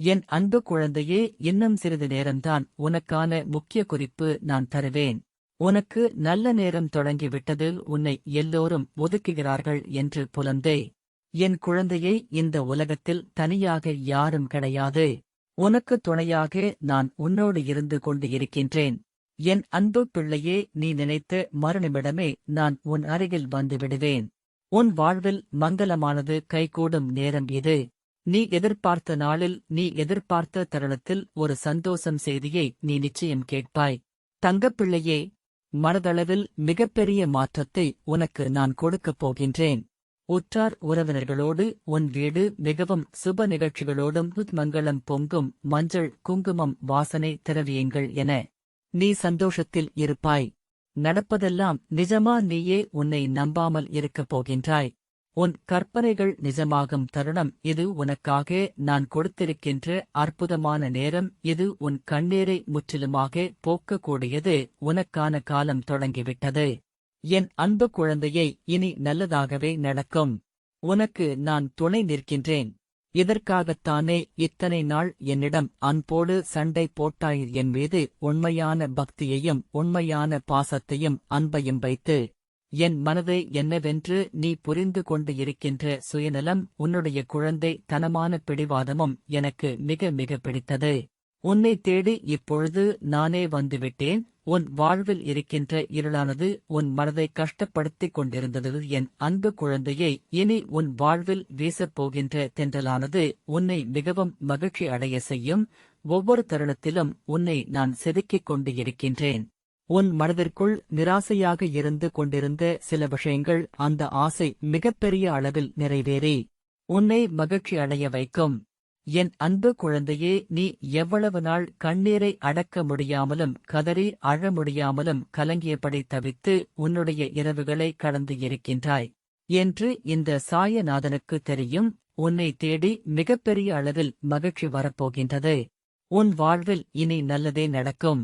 என் அன்பு குழந்தையே இன்னும் சிறிது நேரம்தான் உனக்கான முக்கிய குறிப்பு நான் தருவேன். உனக்கு நல்ல நேரம் தொடங்கிவிட்டது உன்னை எல்லோரும் ஒதுக்குகிறார்கள் என்று புலந்தே. என் குழந்தையை இந்த உலகத்தில் தனியாக யாரும் கிடையாது. உனக்கு துணையாக நான் உன்னோடு இருந்து கொண்டு இருக்கின்றேன். என் அன்பு பிள்ளையே நீ நினைத்த மறுநிமிடமே நான் உன் அருகில் வந்து விடுவேன். உன் வாழ்வில் மங்களமானது கைகூடும் நேரம் இது. நீ எதிர்பார்த்த நாளில் நீ எதிர்பார்த்த தருணத்தில் ஒரு சந்தோஷம் செய்தியை நீ நிச்சயம் கேட்பாய். தங்கப்பிள்ளையே மனதளவில் மிகப்பெரிய மாற்றத்தை உனக்கு நான் கொடுக்கப் போகின்றேன். உற்றார் உறவினர்களோடு உன் வீடு மிகவும் சுப நிகழ்ச்சிகளோடும் மங்களம் பொங்கும் மஞ்சள் குங்குமம் வாசனை திரவியங்கள் என நீ சந்தோஷத்தில் இருப்பாய். நடப்பதெல்லாம் நிஜமா நீயே உன்னை நம்பாமல் இருக்கப் போகின்றாய். உன் கற்பனைகள் நிஜமாகும் தருணம் இது உனக்காக நான் கொடுத்திருக்கின்ற அற்புதமான நேரம். இது உன் கண்ணீரை முற்றிலுமாக போக்கக்கூடியது. உனக்கான காலம் தொடங்கிவிட்டது. என் அன்பு குழந்தையை இனி நல்லதாகவே நடக்கும். உனக்கு நான் துணை நிற்கின்றேன். இதற்காகத்தானே இத்தனை நாள் என்னிடம் அன்போடு சண்டை போட்டாய். என் மீது உண்மையான பக்தியையும் உண்மையான பாசத்தையும் அன்பையும் வைத்து என் மனதை என்னவென்று நீ புரிந்து கொண்டு இருக்கின்ற சுயநலம் உன்னுடைய குழந்தை தனமான பிடிவாதமும் எனக்கு மிக மிக பிடித்தது. உன்னை தேடி இப்பொழுது நானே வந்துவிட்டேன். உன் வாழ்வில் இருக்கின்ற இருளானது உன் மனதை கஷ்டப்படுத்திக் கொண்டிருந்தது. என் அன்பு குழந்தையை இனி உன் வாழ்வில் வீசப் போகின்ற தென்றலானது உன்னை மிகவும் மகிழ்ச்சி அடைய செய்யும். ஒவ்வொரு தருணத்திலும் உன்னை நான் செதுக்கிக் கொண்டு இருக்கின்றேன் உன் மனதிற்குள் நிராசையாக இருந்து கொண்டிருந்த சில விஷயங்கள் அந்த ஆசை மிகப்பெரிய அளவில் நிறைவேறி உன்னை மகிழ்ச்சி அடைய வைக்கும். என் அன்பு குழந்தையே நீ எவ்வளவு நாள் கண்ணீரை அடக்க முடியாமலும் கதறி அழ முடியாமலும் கலங்கியபடி தவித்து உன்னுடைய இரவுகளை கடந்து இருக்கின்றாய் என்று இந்த சாயநாதனுக்கு தெரியும் உன்னை தேடி மிகப்பெரிய அளவில் மகிழ்ச்சி வரப்போகின்றது. உன் வாழ்வில் இனி நல்லதே நடக்கும்.